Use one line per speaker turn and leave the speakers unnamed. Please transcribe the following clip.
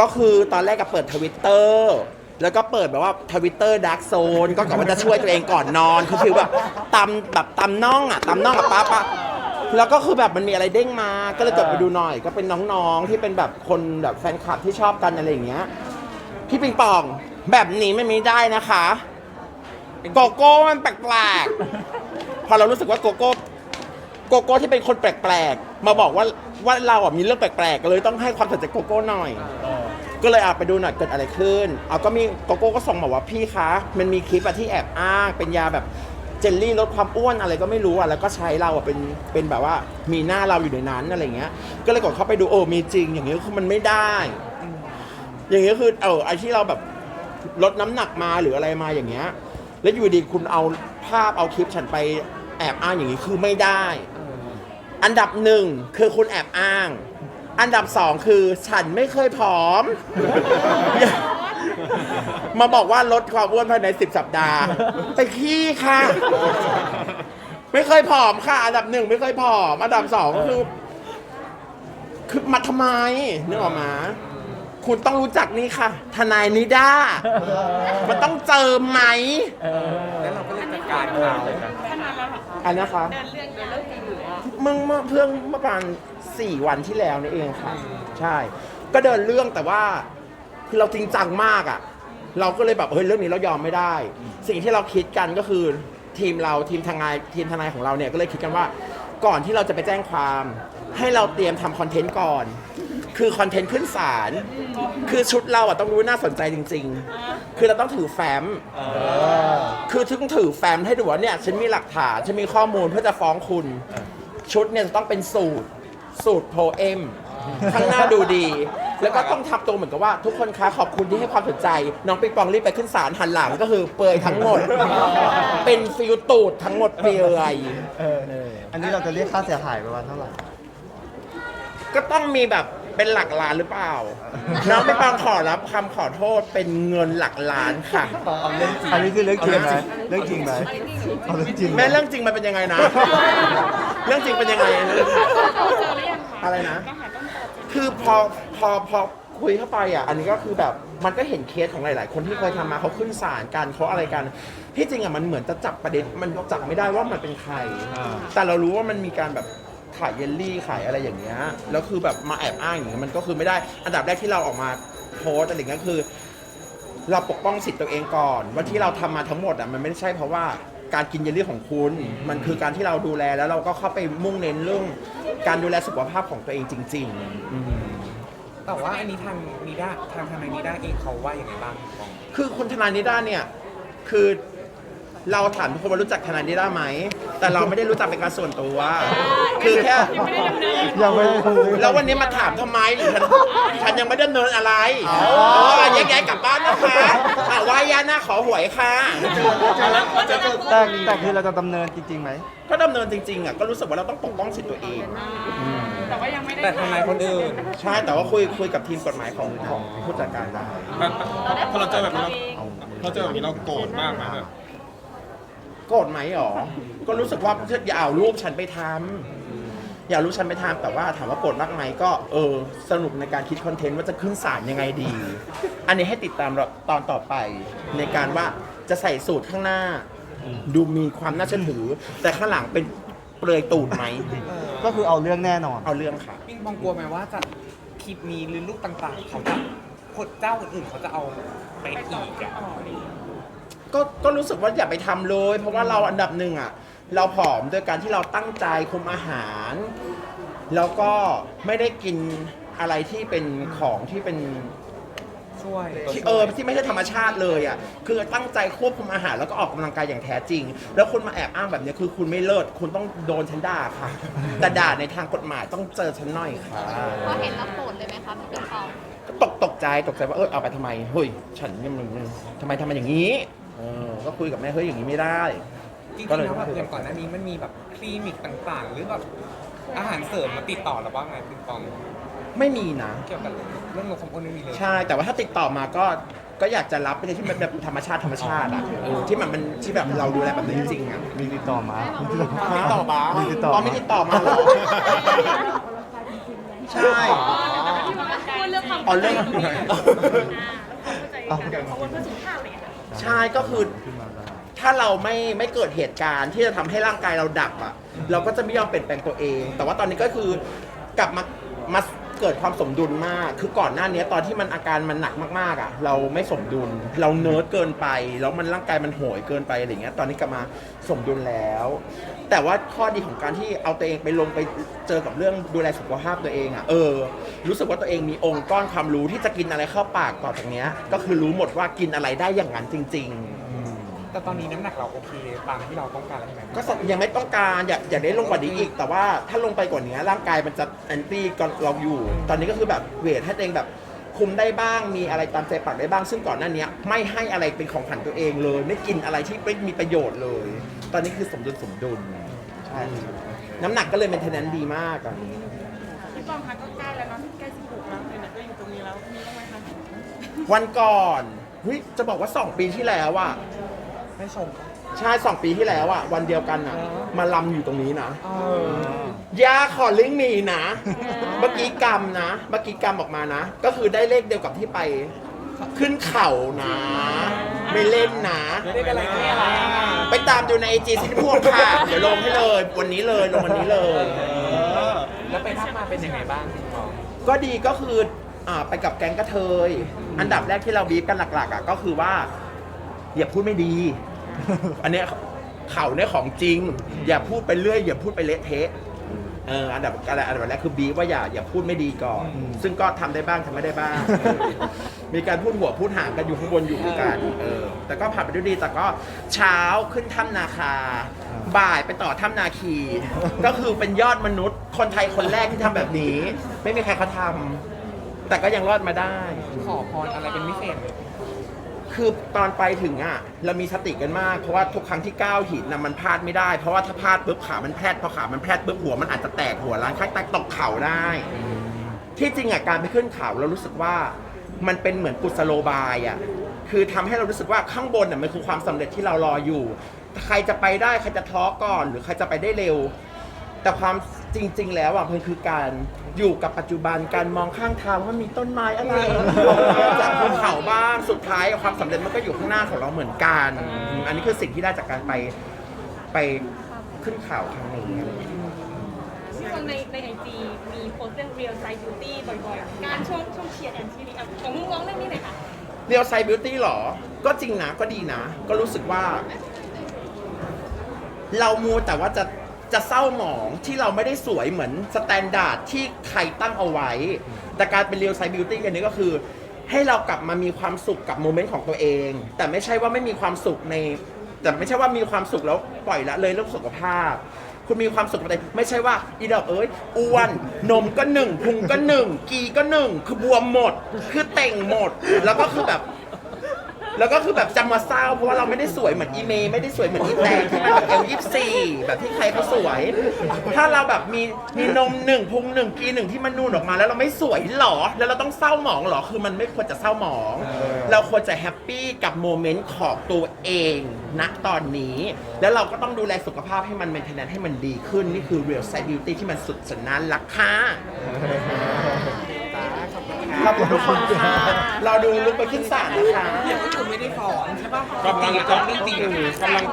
ก็คือตอนแรกก็เปิดทวิตเตอร์แล้วก็เปิดแบบว่าทวิตเตอร์ดักโซนก็กะว่าจะช่วยตัวเองก่อนนอนคือคือแบบตำแบบตำน่องอะตำน่องกับป้าป้าแล้วก็คือแบบมันมีอะไรเด้งมา ก็เลยกดไปดูหน่อย ก็เป็นน้องๆที่เป็นแบบคนแบบแฟนคลับที่ชอบกันอะไรอย่างเงี้ยพี่ปิงปองแบบนี้ไม่มีได้นะคะโกโก้มันแปลกๆพอเรารู้สึกว่าโกโก้โกโก้ที่เป็นคนแปลกๆ มาบอกว่าว่าเราอะมีเรื่องแปลกๆ เลยต้องให้ความสนใจโกโก้หน่อย ก็เลยอะไปดูหน่อยเกิดอะไรขึ้นเอาก็มีโกโก้ก็ส่งมาว่าพี่คะ มันมีคลิปอะที่แอบอ้าง เป็นยาแบบเจลลี่ลดความอ้วนอะไรก็ไม่รู้อะแล้วก็ใช้เราอะเป็นเป็นแบบว่ามีหน้าเราอยู่ในนั้นอะไรเงี้ย ก็เลยกดเข้าไปดูโอ้มีจริง อย่างนี้คือมันไม่ได้ อย่างนี้คือเออไอที่เราแบบลดน้ำหนักมาหรืออะไรมาอย่างเงี้ย แล้วอยู่ดีคุณเอาภาพเอาคลิปฉันไปแอบอ้างอย่างนี้คือไม่ได้ อันดับหนึ่งคือคุณแอบอ้าง อันดับสองคือฉันไม่เคยผอม มาบอกว่าลดความอ้วนภายใน 10 สัปดาห์ ไปขี้ค่ะ ไม่เคยผอมค่ะ อันดับหนึ่งไม่เคยผอม อันดับสองก็คือ คือมาทำไมนึกออกมา คุณต้องรู้จักนี่ค่ะ ทนายนิด้า มันต้องเจอไหม
แล้วเราก็เลยจัดการเขา
อันนะคะ
เดินเรื่องเดินเรื่องจริงหรือว่า
มึงเมื่อเพิ่งเมื่อประมาณสี่วันที่แล้วนี่เองค่ะ ใช่ ก็เดินเรื่องแต่ว่าคือเราจริงจังมากอะ่ะ เราก็เลยแบบเฮ้ยเรื่องนี้เรายอมไม่ได้ สิ่งที่เราคิดกันก็คือทีมเราทีมทนายทีมทนายของเราเนี่ยก็เลยคิดกันว่า ก่อนที่เราจะไปแจ้งความ ให้เราเตรียมทำคอนเทนต์ก่อน คือคอนเทนต์ขึ้นศาลคือชุดเราอะต้องรู้น่าสนใจจริง ๆ คือเราต้องถือแฟ้มคือถึงถือแฟ้มให้ดูว่าเนี่ยฉันมีหลักฐานฉันมีข้อมูลเพื่อจะฟ้องคุณ ชุดเนี่ยจะต้องเป็นสูตร สูตรโพเอมข้างหน้าดูดี แล้วก็ต้องทำตัวเหมือนกับว่า ทุกคนคะขอบคุณที่ให้ความสนใจ น้องปิงปองรีบไปขึ้นศาลหันหลังก็คือเปลือยทั้งหมด เป็นฟิลตูดทั้งหมดเปลือย
เอออันนี้เราจะเรียกค่าเสียหายประมาณเท่าไหร่
ก็ต้องมีแบบ เป็นหลักล้านหรือเปล่า น้องปิงปองขอรับคำขอโทษเป็นเงินหลักล้านค่ะ
อันนี้คือเรื่องจริงไหมเรื่องจริงไหมเอาเรื่องจริงไห
แม่เรื่องจริงมันเป็นยังไงนะ เรื่องจริงเป็นยังไง
เจอหรือยังคะ
อะไรนะ
ก็หาต้นตอจริง
คือพอพอพอคุยเข้าไปอะ อันนี้ก็คือแบบมันก็เห็นเคสของหลาย ๆ คนที่เคยทำมาเขาขึ้นศาลกันเขาอะไรกัน ที่จริงอะมันเหมือนจะจับประเด็นมันจับไม่ได้ว่ามันเป็นใคร แต่เรารู้ว่ามันมีการแบบ ขายเยลลี่ขายอะไรอย่างเงี้ยแล้วคือแบบมาแอบอ้างอย่างเงี้ยมันก็คือไม่ได้อันดับแรกที่เราออกมาโพสต์อะไรอย่างเงี้ยคือ เราปกป้องสิทธิ์ตัวเองก่อน ว่าที่เราทำมาทั้งหมดอะมันไม่ได้ใช่เพราะว่าการกินเยลลี่ของคุณ มันคือการที่เราดูแลแล้วเราก็เข้าไปมุ่งเน้นเรื่องการดูแลสุขภาพของตัวเองจริง ๆ อืม
แต่ว่าอันนี้ทางนิด้าทางทนายนิด้าเองเขาว่าอย่างไรบ้างปอง
คือคุณธนานิด้าเนี่ยคือ เราถามทุกคนว่ารู้จักธนานิด้าไหม แต่เราไม่ได้รู้จักเป็นการส่วนตัว คือแค่
ยังไม่ได้
แล้ววันนี้มาถามทำไมฉันฉันยังไม่ได้ดำเนินอะไรเออแยกย้ายกลับบ้านนะคะอะไหว่ายาหน้าขอหวยค่ะ
แต่แต่คือเราจะดำเนินจริงๆไหม
ก็ดำเนินจริงๆอะก็รู้สึกว่าเราต้องปกป้องสิทธิ์ตัวเอง
แต่ว่ายังไม่ได้
แต่ทนายคนอื่น
ใช่แต่ว่าคุยคุยกับทีมกฎหมายของของผู้จัดการได้
พอเราเจอแบบนี้เราเราเจอแบบนี้เราโกรธมากไหมแบบ
โกรธไหมหรอ ก็รู้สึกว่าอย่าเอารูปฉันไปทำอย่าเอารูปฉันไปทำแต่ว่าถามว่าโกรธมากไหมก็เออสนุกในการคิดคอนเทนต์ว่าจะขึ้นศาลยังไงดี อันนี้ให้ติดตามเราตอนต่อไป ในการว่าจะใส่สูตรข้างหน้า ดูมีความน่าเชื่อถือ แต่ข้างหลังเป็นเปลือยตูดไหม
ก็คือเอาเรื่องแน่นอน
เอาเรื่องค่ะ
ปิ้งปองกลัวไหมว่าจะคลิปนี้หรือรูปต่างๆ เขาจะคนเจ้าอื่นๆเขาจะเอาไปอีกอะ
ก็ก็รู้สึกว่าอย่าไปทำเลย เพราะว่าเราอันดับหนึ่งอะ เราผอมโดยการที่เราตั้งใจคุมอาหาร แล้วก็ไม่ได้กินอะไรที่เป็นของที่เป็น
ช่วย
ที่เออที่ไม่ใช่ธรรมชาติเลยอะคือตั้งใจควบคุมอาหารแล้วก็ออกกำลังกายอย่างแท้จริง แล้วคุณมาแอบอ้างแบบเนี้ยคือคุณไม่เลิศคุณต้องโดนฉันด่าค่ะ แต่ด่าในทางกฎหมายต้องเจอฉันหน่อยค่ะ
พอเห็นแล้วโกรธเลยไหมคะพี่ปิงปอง
ก็ตกตกใจตกใจว่าเออเอาไปทำไมเฮ้ยฉันยังมึงทำไมทำมันอย่างนี้ เออก็คุยกับแม่เฮ้ยอย่างนี้ไม่ได้
จริงๆ
ก็เลย
แล้วแบบอย่างก่อนหน้านี้มันมีแบบคลินิกต่างๆ หรือแบบอาหารเสริมมาติดต่อเราบ้างไหมปิ้งปอง
ไม่มีนะ
เกี่ยวกับเรื่องลดความอ้วนไม่มีเลย
ใช่ แต่ว่าถ้าติดต่อมาก็ก็อยากจะรับไปในที่มันแบบธรรมชาติธรรมชาติอะเออที่มันมันที่แบบเราดูแลแบบนั้นจริงๆอะ
มีติดต่อมามีติดต่อ
ติดต่อมา
มีติดต่อ
อ๋อไม่ติดต่อมาเหรอ ใช่
พูดเรื่องความ
อ๋อเรื่อง
อ่าแล้วความเข้าใจ กันกังวลเพื่อสุขภาพอะไรอย่างเงี้ยค่ะ
ใช่ก็คือ ถ้าเราไม่ไม่เกิดเหตุการณ์ที่จะทำให้ร่างกายเราดับอะ เราก็จะไม่ยอมเปลี่ยนแปลงตัวเอง แต่ว่าตอนนี้ก็คือกลับมามา เกิดความสมดุลมาก คือก่อนหน้านี้ตอนที่มันอาการมันหนักมากๆอะ เราไม่สมดุล เราเนิร์ดเกินไป แล้วมันร่างกายมันโหยเกินไปอะไรเงี้ย ตอนนี้กลับมาสมดุลแล้ว แต่ว่าข้อดีของการที่เอาตัวเองไปลงไปเจอกับเรื่องดูแลสุขภาพตัวเองอะ เออ รู้สึกว่าตัวเองมีองค์ก้อนความรู้ที่จะกินอะไรเข้าปากต่อจากเนี้ย ก็คือรู้หมดว่ากินอะไรได้อย่างนั้นจริง ๆ
แต่ตอนนี้น้ำหนักเราโอเคตามที่เราต้องการแล้วใช่ไหม
ก็ยังไม่ต้องการอยากอยากได้ลงกว่านี้อีก แต่ว่าถ้าลงไปกว่านี้ร่างกายมันจะแอนตี้ก่อนเราอยู่ ตอนนี้ก็คือแบบเวทให้ตัวเองแบบคุมได้บ้างมีอะไรตามใจปากได้บ้าง ซึ่งก่อนหน้านี้ไม่ให้อะไรเป็นของขวัญตัวเองเลย ไม่กินอะไรที่ไม่มีประโยชน์เลย ตอนนี้คือสมดุลสมดุลใช่น้ำหนักก็เลยเป็นเทนแนนดีมากตอนนี้
พี่ปองคะก็ใกล้แล้วเนาะใกล้สิบหกแล้วไหนๆก็อยู่ตรงนี้แล้วมีบ้างไหมคะ
วันก่อนเฮ้ยจะบอกว่า 2 ปีที่แล้วอะ
ไม่ชม
ใช่สองปีที่แล้วอะ วันเดียวกันอะมาลำอยู่ตรงนี้นะ
เออ
ยาขอลิงก์มีนะ เมื่อกี้กรรมนะ เมื่อกี้กรรมออกมานะ ก็คือได้เลขเดียวกับที่ไป ขึ้นเขานะ ไม่เล่นนะ
เรียกอะไรเรียกอะไร
ไปตามดูในไอจีซินพวงค่ะ เดี๋ยวลงให้เลย วันนี้เลยลงวันนี้เลย
แล้วไปทักมาเป็นยังไงบ้างคุณหมอ
ก็ดีก็คืออ่าไปกับแก๊งกระเทย อันดับแรกที่เราบีบกันหลักๆอะก็คือว่า อย่าพูดไม่ดี อันเนี้ยเขาเนี่ยของจริง อย่าพูดไปเรื่อย อย่าพูดไปเละเทะเอออันดับอะไรอันดับแรกคือบีบว่าอย่าอย่าพูดไม่ดีก่อน ซึ่งก็ทำได้บ้างทำไม่ได้บ้าง มีการพูดหัวพูดหางกันอยู่ข้างบนอยู่เหมือนกันเออแต่ก็ผ่านไปด้วยดี แต่ก็เช้าขึ้นถ้ำนาคา บ่ายไปต่อถ้ำนาคี ก็คือเป็นยอดมนุษย์ คนไทยคนแรกที่ทำแบบนี้ ไม่มีใครเขาทำแต่ก็ยังรอดมาได้
ขอพรอะไรเป็นพิเศษไหม
คือตอนไปถึงอะเรามีสติกันมาก เพราะว่าทุกครั้งที่ก้าวหินนะมันพลาดไม่ได้ เพราะว่าถ้าพลาดปุ๊บขามันแพลดพอขามันแพลดปุ๊บหัวมันอาจจะแตกหัวร้านข้างใต้ตกเข่าได้ ที่จริงอะการไปขึ้นเขาเรารู้สึกว่ามันเป็นเหมือนกุศโลบายอะคือทำให้เรารู้สึกว่าข้างบนอะมันคือความสำเร็จที่เรารออยู่ ใครจะไปได้ใครจะท้อก่อน หรือใครจะไปได้เร็ว แต่ความ จริง ๆ แล้วอะมันคือการอยู่กับปัจจุบันการมองข้างทางว่ามีต้นไม้อะไรออกมาจากภูเขาบ้างสุดท้ายความสำเร็จมันก็อยู่ข้างหน้าของเราเหมือนกัน อันนี้คือสิ่งที่ได้จากการไปไปขึ้นเขาครั้งนี้
พี่ปองในในไอจีมีโพสต์เรื่อง real side beauty บ่อยๆ การช่วงช่วงเชียร์แอนทีรีของมุ้งร้องเรื่องนี้หน่อยค่ะ
เรียวไซบิวตี้หรอ ก็จริงนะก็ดีนะ ก็รู้สึกว่า เรามัวแต่ว่าจะ จะเศร้าหมองที่เราไม่ได้สวยเหมือนสแตนดาร์ดที่ใครตั้งเอาไว้ แต่การเป็นเรียวไซบิวตี้กันนี้ก็คือ ให้เรากลับมามีความสุขกับโมเมนต์ของตัวเอง แต่ไม่ใช่ว่าไม่มีความสุขใน แต่ไม่ใช่ว่ามีความสุขแล้วปล่อยละเลยเรื่องสุขภาพ คุณมีความสุขอะไรไม่ใช่ว่าอีดอกเอ้ยอ้วน นมก็หนึ่งพุงก็หนึ่งกีก็หนึ่งคือบวมหมด คือเต่งหมด แล้วก็คือแบบ แล้วก็คือแบบจำมาเศร้าเพราะว่าเราไม่ได้สวยเหมือนอีเมย์ไม่ได้สวยเหมือนอีแตงที่มันแบบเอลยี่สี่แบบที่ใครเขาสวย ถ้าเราแบบมีมีนมหนึ่งพุงหนึ่งกีหนึ่งที่มันนูนออกมา แล้วเราไม่สวยหรอ แล้วเราต้องเศร้าหมองหรอ คือมันไม่ควรจะเศร้าหมอง เราควรจะแฮปปี้กับโมเมนต์ของตัวเองณตอนนี้ แล้วเราก็ต้องดูแลสุขภาพให้มันเมนเทนแนนให้มันดีขึ้นนี่คือ real side beauty ที่มันสุดสันนานรักค่ะ ขอบคุณค่ะเราดูลุกไปขึ้นศาลนะคะ
อย่างก็คือไม่ได้ฟ้องใช่ป่ะ
กำลังจะกำลังจะ